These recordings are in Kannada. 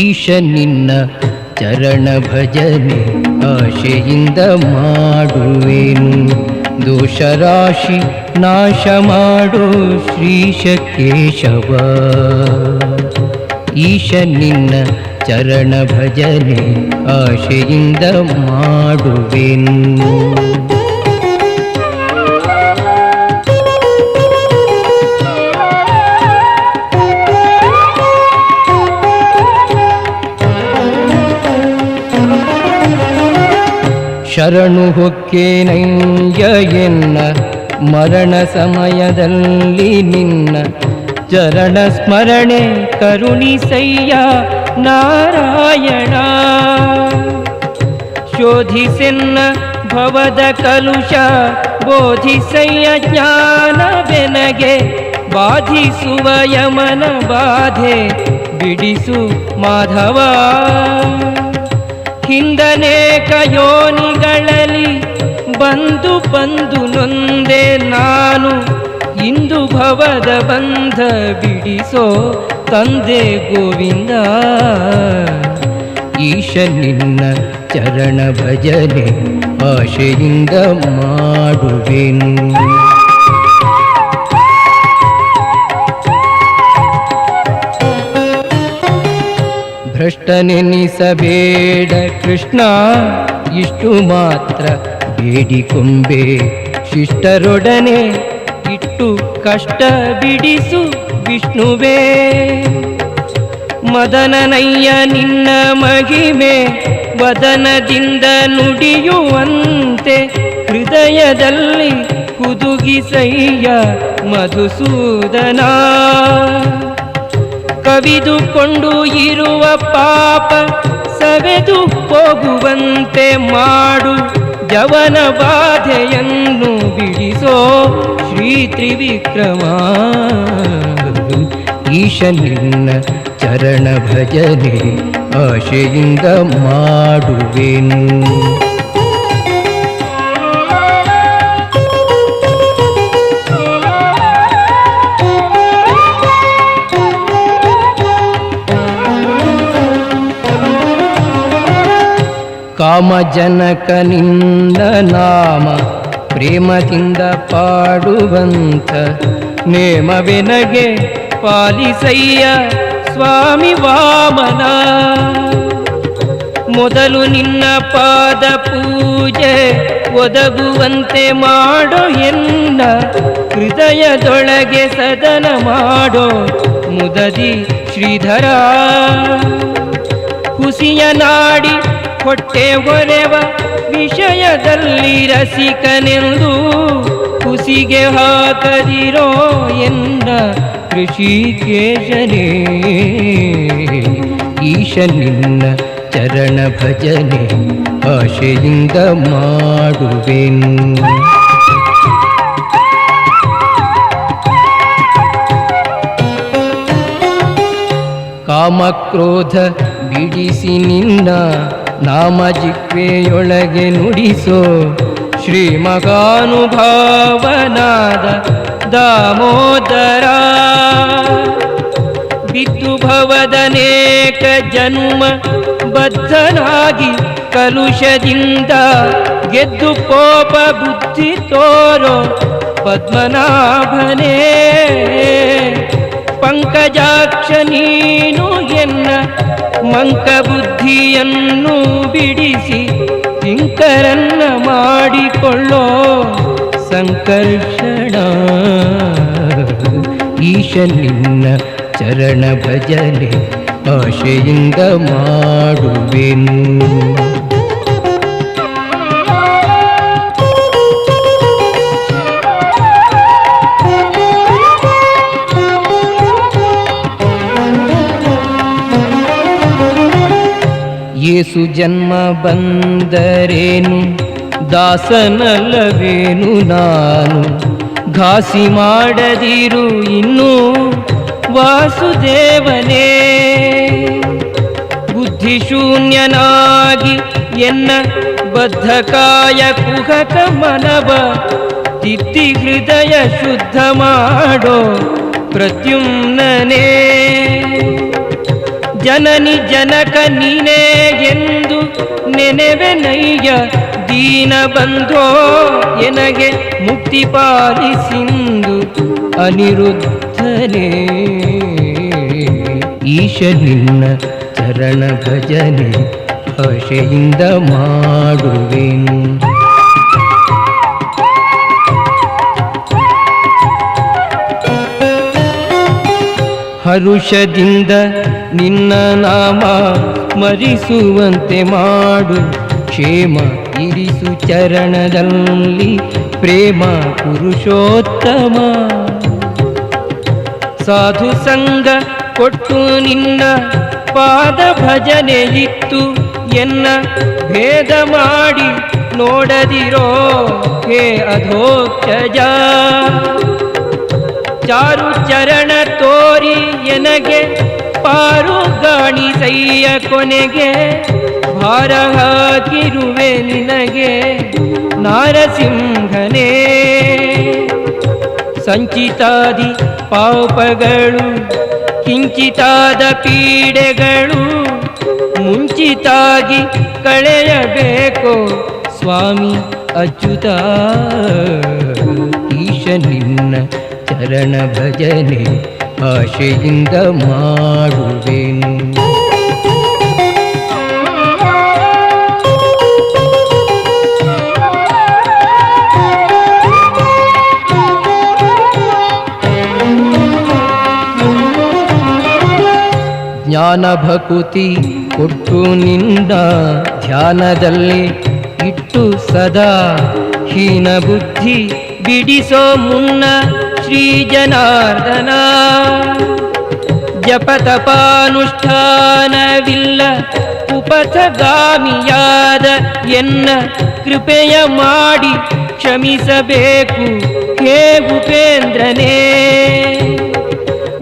ಈಶ ನಿನ್ನ ಚರಣ ಭಜನೆ ಆಶೆಯಿಂದ ಮಾಡುವೆನು. ದೋಷ ರಾಶಿ ನಾಶ ಮಾಡೋ ಶ್ರೀಶ ಕೇಶವ ಈಶ ನಿನ್ನ ಚರಣ ಭಜನೆ ಆಶೆಯಿಂದ ಮಾಡುವೆನು. ಶರಣು ಹೊಕ್ಕೇನಯ್ಯ ಎನ್ನ, ಮರಣ ಸಮಯದಲ್ಲಿ ನಿನ್ನ. ಚರಣ ಸ್ಮರಣೆ ಕರುಣಿಸಯ್ಯ ನಾರಾಯಣ. ಶೋಧಿಸೆನ್ನ ಭವದ ಕಲುಷ ಬೋಧಿಸಯ್ಯ ಜ್ಞಾನವೆನಗೆ. ಬಾಧಿಸುವ ಯಮನ ಬಾಧೆ ಬಿಡಿಸು ಮಾಧವ. ಹಿಂದನೇಕ ಯೋನಿಗಳಲ್ಲಿ ಬಂದು ಬಂದು ನೊಂದೆ ನಾನು ಇಂದು ಭವದ ಬಂಧ ಬಿಡಿಸೋ ತಂದೆ ಗೋವಿಂದ. ಈಶ ನಿನ್ನ ಚರಣ ಭಜನೆ ಆಶೆಯಿಂದ ಮಾಡುವೆನು. ಭ್ರಷ್ಟನೆನಿಸಬೇಡ ಕೃಷ್ಣ, ಇಷ್ಟು ಮಾತ್ರ ಬೇಡಿಕೊಂಬೆ ಶಿಷ್ಟರೊಡನೆ ಇಟ್ಟು ಕಷ್ಟ ಬಿಡಿಸು ವಿಷ್ಣುವೇ. ಮದನನಯ್ಯ ನಿನ್ನ ಮಹಿಮೆ ವದನದಿಂದ ನುಡಿಯುವಂತೆ ಹೃದಯದಲ್ಲಿ ಕುದುಗಿಸಯ್ಯ ಮಧುಸೂದನ. ಕವಿದುಕೊಂಡು ಇರುವ ಪಾಪ ಸವೆದು ಹೋಗುವಂತೆ ಮಾಡು ಜವನ ಬಾಧೆಯನ್ನು ಬಿಡಿಸೋ ಶ್ರೀ ತ್ರಿವಿಕ್ರಮ. ಈಶ ನಿನ್ನ ಚರಣ ಭಜನೆ ಆಶೆಯಿಂದ ಮಾಡುವೆನು. ಕಾಮಜನಕನಿಂದ ನಾಮ ಪ್ರೇಮದಿಂದ ಪಾಡುವಂಥ ನೇಮವೆನಗೆ ಪಾಲಿಸಯ್ಯ ಸ್ವಾಮಿ ವಾಮನ. ಮೊದಲು ನಿನ್ನ ಪಾದ ಪೂಜೆ ಒದಗುವಂತೆ ಮಾಡೋ ಎನ್ನ ಹೃದಯದೊಳಗೆ ಸದನ ಮಾಡೋ ಮುದದಿ ಶ್ರೀಧರ. ಹುಸಿಯ ನಾಡಿ ಹೊಟ್ಟೆ ಒರೆವ ವಿಷಯದಲ್ಲಿ ರಸಿಕನೆಂದು ಕುಸಿಗೆ ಹಾಕದಿರೋ ಎಂದ ಋಷಿಕೇಶನೇ ಈಶ ನಿನ್ನ ಚರಣ ಭಜನೆ ಆಶೆಯಿಂದ ಮಾಡುವೆನು. ಕಾಮಕ್ರೋಧ ಬಿಡಿಸಿ ನಿನ್ನ ನಾಮ ಜಿಕ್ವೆಯೊಳಗೆ ನುಡಿಸೋ ಶ್ರೀ ಮಗಾನುಭಾವನಾದ ದಾಮೋದರ. ಬಿದ್ದು ಭವದನೇಕ ಜನ್ಮ ಬದ್ಧನಾಗಿ ಕಲುಷದಿಂದ ಗೆದ್ದು ಕೋಪ ಬುದ್ಧಿ ತೋರೋ ಪದ್ಮನಾಭನೇ. ಪಂಕಜಾಕ್ಷ ಎನ್ನ ಮಂಕ ಬುದ್ಧಿಯನ್ನು ಬಿಡಿಸಿ ಇಂಕರನ್ನ ಮಾಡಿಕೊಳ್ಳೋ ಸಂಕರ್ಷಣ. ಈಶ ನಿನ್ನ ಚರಣ ಭಜನೆ ಆಶೆಯಿಂದ ಮಾಡುವೆನು. ಏಸು ಜನ್ಮ ಬಂದರೇನು? ದಾಸನಲ್ಲವೇನು ನಾನು? ಘಾಸಿ ಮಾಡದಿರು ಇನ್ನೂ ವಾಸುದೇವನೇ. ಬುದ್ಧಿಶೂನ್ಯನಾಗಿ ಎನ್ನ ಬದ್ಧಕಾಯ ಕುಹಕ ಮನವ, ತಿತ್ತಿ ಹೃದಯ ಶುದ್ಧ ಮಾಡೋ ಪ್ರತ್ಯುಮ್ನನೇ. ಜನನಿ ಜನಕ ನೀನೇ ಎಂದು ನೆನೆವೆನಯ್ಯ ದೀನ ಬಂಧೋ ಎನಗೆ ಮುಕ್ತಿ ಪಾಲಿಸಿಂದು ಅನಿರುದ್ಧನೇ. ಈಶ ನಿನ್ನ ಚರಣ ಭಜನೆ ಭಾಷೆಯಿಂದ ಮಾಡುವೆನು. ಹರುಷದಿಂದ ನಿನ್ನ ನಾಮ ಮರಿಸುವಂತೆ ಮಾಡು. ಕ್ಷೇಮ ಇರಿಸು ಚರಣದಲ್ಲಿ ಪ್ರೇಮ ಪುರುಷೋತ್ತಮ. ಸಾಧು ಸಂಗ ಕೊಟ್ಟು ನಿನ್ನ ಪಾದ ಭಜನೆ ಇತ್ತು. ಎನ್ನ ಭೇದ ಮಾಡಿ ನೋಡದಿರೋ ಹೇ ಅಧೋಕ್ಷಜ ಚಾರು ಚರಣ ತೋರಿ ಎನಗೆ ಪಾರು ಗಾಣಿಸಯ್ಯ ಕೊನೆಗೆ ಭಾರ ಹಾಕಿರುವೆ ನಿನಗೆ ನಾರಸಿಂಹನೇ. ಸಂಚಿತಾದಿ ಪಾಪಗಳು ಕಿಂಚಿತಾದ ಪೀಡೆಗಳು ಮುಂಚಿತಾಗಿ ಕಳೆಯಬೇಕು ಸ್ವಾಮಿ ಅಚ್ಯುತ. ಈಶ ನಿನ್ನ ಚರಣ ಭಜನೆ ಆಶೆಯಿಂದ ಮಾಡುವೆನು. ಜ್ಞಾನ ಭಕುತಿ ಕೊಟ್ಟು ನಿಂದ ಧ್ಯಾನದಲ್ಲಿ ಇಟ್ಟು ಸದಾ ಹೀನ ಬುದ್ಧಿ ಬಿಡಿಸೋ ಮುನ್ನ ಶ್ರೀ ಜನಾರ್ದನ ಜಪತಪಾನುಷ್ಠಾನವಿಲ್ಲ ಉಪಥಗಾಮಿಯಾದ ಎನ್ನ ಕೃಪೆಯ ಮಾಡಿ ಕ್ಷಮಿಸಬೇಕು. ಹೇ ಉಪೇಂದ್ರನೇ,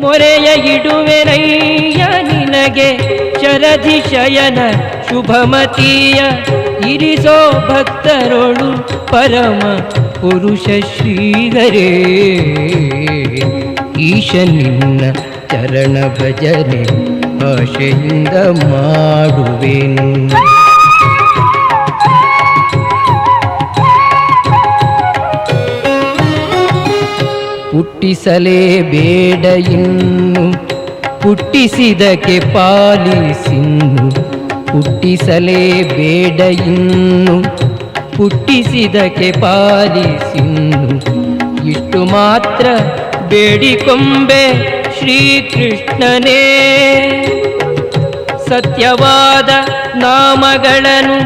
ಮೊರೆಯ ಇಡುವೆನಯ್ಯ ನಿನಗೆ ಶರಧಿ ಶಯನ ಶುಭಮತಿಯ. ಇರಿಸೋ ಭಕ್ತರೊಳು ಪರಮ ಪುರುಷ ಶ್ರೀಧರೇ ಈಶ ನಿನ್ನ ಚರಣ ಭಜನೆ ಆಶೆಯಿಂದ ಮಾಡುವೆನು. ಹುಟ್ಟಿಸಲೇಬೇಡ ಇನ್ನು ಹುಟ್ಟಿಸಿದಕ್ಕೆ ಪಾಲಿಸಿನ್ನು ಹುಟ್ಟಿಸಲೇಬೇಡ ಇನ್ನು ಹುಟ್ಟಿಸಿದಕ್ಕೆ ಪಾಲಿಸಿನ್ನು ಇಷ್ಟು ಮಾತ್ರ ಬೇಡಿಕೊಂಬೆ ಶ್ರೀಕೃಷ್ಣನೇ. ಸತ್ಯವಾದ ನಾಮಗಳನ್ನು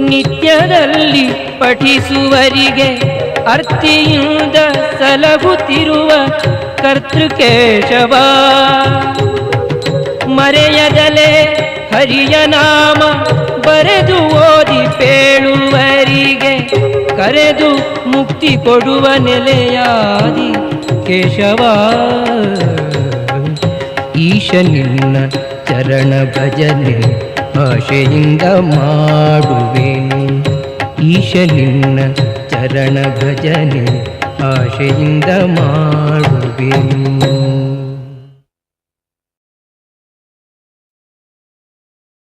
ನಿತ್ಯದಲ್ಲಿ ಪಠಿಸುವರಿಗೆ ಅರ್ತಿಯಿಂದ ಸಲಹುತ್ತಿರುವ ಕರ್ತೃಕೇಶವ. ಮರೆಯದಲೆ ಹರಿಯ ನಾಮ ಬರೆದು ಓದಿ ಪೇಳುವರಿಗೆ ಕರೆದು ಮುಕ್ತಿ ಕೊಡುವ ನೆಲೆಯಾದಿ ಕೇಶವ. ಈಶ ನಿನ್ನ ಚರಣ ಭಜನೆ ಆಶೆಯಿಂದ ಮಾಡುವೆನು ಈಶ ನಿನ್ನ ಚರಣ ಭಜನೆ ಆಶೆಯಿಂದ ಮಾಡುವೆನು